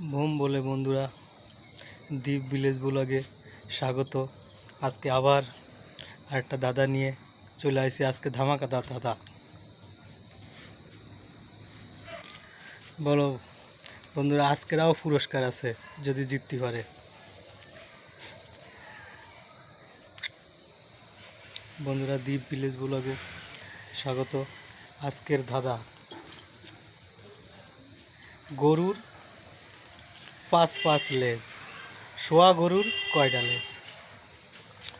Bomb বলে বন্ধুরা, দ্বীপ ভিলেজ ব্লগে স্বাগত। আজকে আবার আরেকটা দাদা নিয়ে চলে আসি আজকে ধামাকা দা দাদা। বলো, বন্ধুরা, আজকেরাও পুরস্কার আছে, যদি জিততে পারে। বন্ধুরা, দ্বীপ ভিলেজ ব্লগে স্বাগত। আজকের দাদা গরুর পাঁচ পাঁচ লেজ, শোয়া গরুর কয়টা লেজ?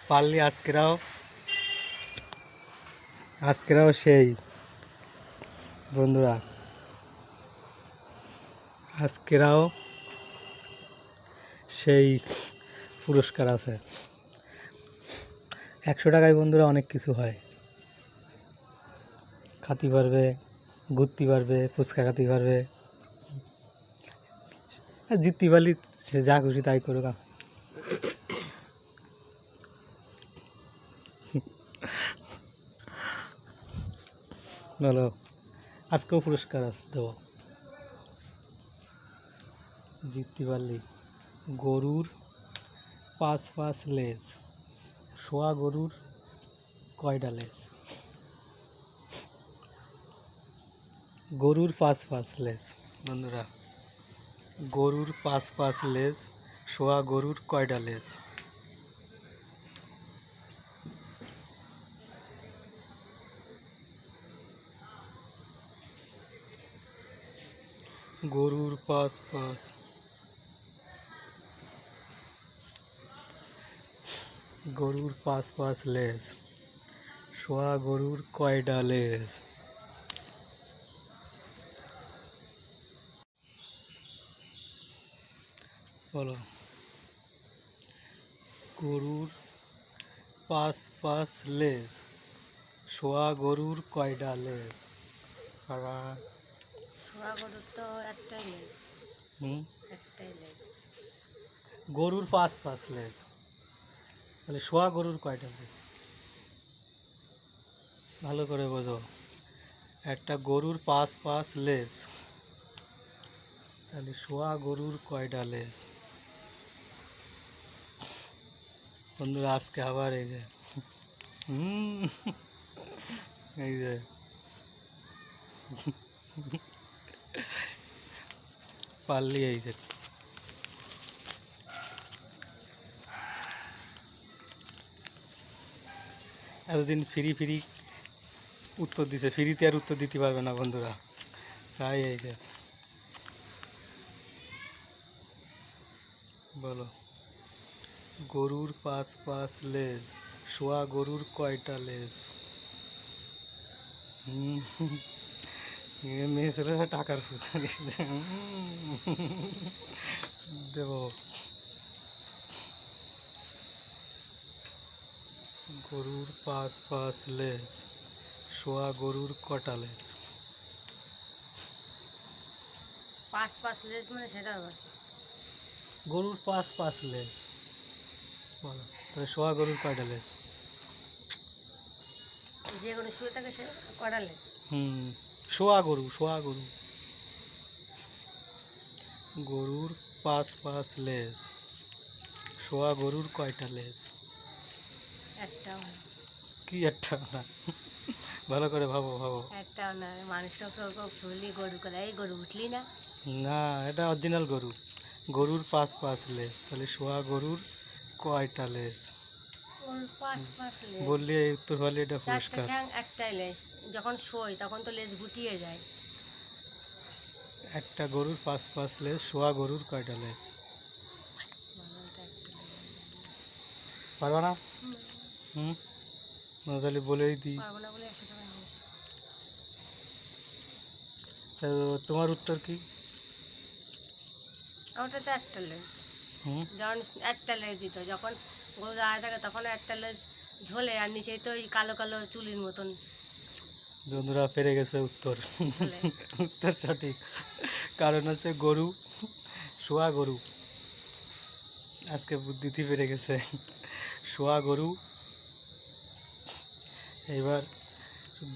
পারলি আজকেরাও? আজকেরাও সেই। বন্ধুরা, আজকেরাও সেই পুরস্কার আছে। একশো টাকায় বন্ধুরা অনেক কিছু হয়। খাতি পারবে ঘুরতে পারবে ফুচকা খাতে পারবে জিততে পারলি সে যা খুশি তাই করুক বলো, আজকেও পুরস্কার আছে দেবো। জিততে পারলি গরুর পাঁচ পাঁচ লেজ শোয়া গরুর কয়টা লেজ? গরুর পাঁচ পাঁচ লেজ, বন্ধুরা। গরুর পাঁচ পাঁচ লেজ, শোয়া গরুর কয়টা লেজ? গরুর পাঁচ পাঁচ। গরুর পাঁচ পাঁচ লেজ, শোয়া গরুর কয়টা লেজ? বলো। গরুর পাঁচ পাঁচ লেজ শোয়া গরুর কয়টা লেজ? আবার শোয়া গরুর তো একটাই লেজ। হুম? একটাই লেজ। গরুর পাঁচ পাঁচ লেজ। তাহলে শোয়া গরুর কয়টা লেজ? ভালো করে বোঝো। একটা গরুর পাঁচ পাঁচ লেজ তাহলে শোয়া গরুর কয়টা লেজ? বন্ধুরা, আজকে আবার এই যে এই যে পারলি এই যে। এতদিন ফ্রি ফ্রি উত্তর দিছে, ফ্রিতে আর উত্তর দিতে পারবে না বন্ধুরা। তাই এই যে। বলো। গরুর পাঁচ পাঁচ লেজ শোয়া গরুর কয়টা লেজ? টাকার ফুচা দেব। গরুর পাঁচ পাঁচ লেজ শোয়া গরুর কটা লেজ? পাঁচ পাঁচ লেজ মানে সেটা গরুর পাঁচ পাঁচ লেজ। বলো তাহলে শোয়া গরুর কয়টা লেজ? যে গরু শুয়ে থাকে সে কটা লেজ? হুম শোয়া গরু শোয়া গরু। গরুর পাঁচ পাঁচ লেজ শোয়া গরুর কয়টা লেজ? একটাও না কি একটা না ভালো করে ভাবো ভাবো। একটাও না মানুষ শুনলি গরু করে এই গরু উঠলি না? না এটা অরিজিনাল গরু। গরুর পাঁচ পাঁচ লেজ তাহলে শোয়া গরুর কয়টা লেজ বললি উত্তর হলে এটা পুরস্কার একটাই লেজ। যখন শোয় তখন তো লেজ গুটিয়ে যায়। একটা গরুর পাঁচ পাঁচ লেজ শোয়া গরুর কয়টা লেজ। পারবা না? হুম, তাহলে বলেই দিই। তোমার উত্তর কি? ওটা তো একটা লেজ। যখন একটা লেজ দিত যখন গরু দাঁড়ায় থাকে তখন একটা লেজ ঝোলে আর নিচে তো ওই কালো কালো চুলির মতন। বন্ধুরা পেরে গেছে উত্তর। উত্তর সঠিক। কারণ হচ্ছে গরু শোয়া গরু। আজকে বুদ্ধিতে পেরে গেছে। শোয়া গরু। এবার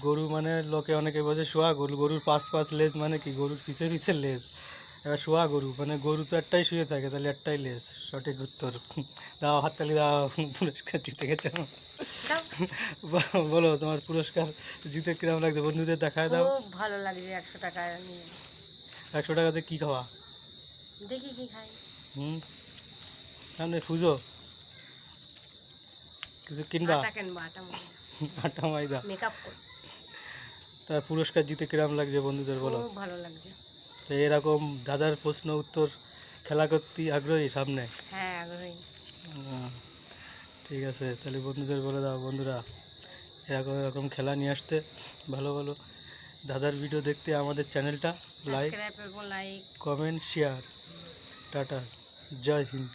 গরু মানে লোকে অনেকে বোঝে শোয়া গরু গরুর পাঁচ পাঁচ লেজ মানে কি? গরুর পিছে পিছে লেজ। এবার শোয়া গরু মানে গরু তো একটাই শুয়ে থাকে তাহলে একটাই লেস সঠিক উত্তর। দাও হাততালি দাও পুরস্কার জিতে গেছো। বলো তোমার পুরস্কার জিতে কিরম লাগছে? বন্ধুদের দেখায় দাও। খুব ভালো লাগছে একশো টাকা নিয়ে। একশো টাকাতে কি খাওয়া? দেখি কি খাই। হুম? সামনে পুজো কিছু কিনবা? আটা ময়দা। মেকআপ তার পুরস্কার জিতে কিরম লাগছে বন্ধুদের বলো। ভালো লাগছে। তো এরকম দাদার প্রশ্ন উত্তর খেলা করতে আগ্রহী সামনে? হ্যাঁ আগ্রহী। ঠিক আছে তাহলে বন্ধুদের বলে দাও বন্ধুরা এরকম এরকম খেলা নিয়ে আসতে ভালো ভালো। দাদার ভিডিও দেখতে আমাদের চ্যানেলটা like like comment share tata জয় হিন্দ।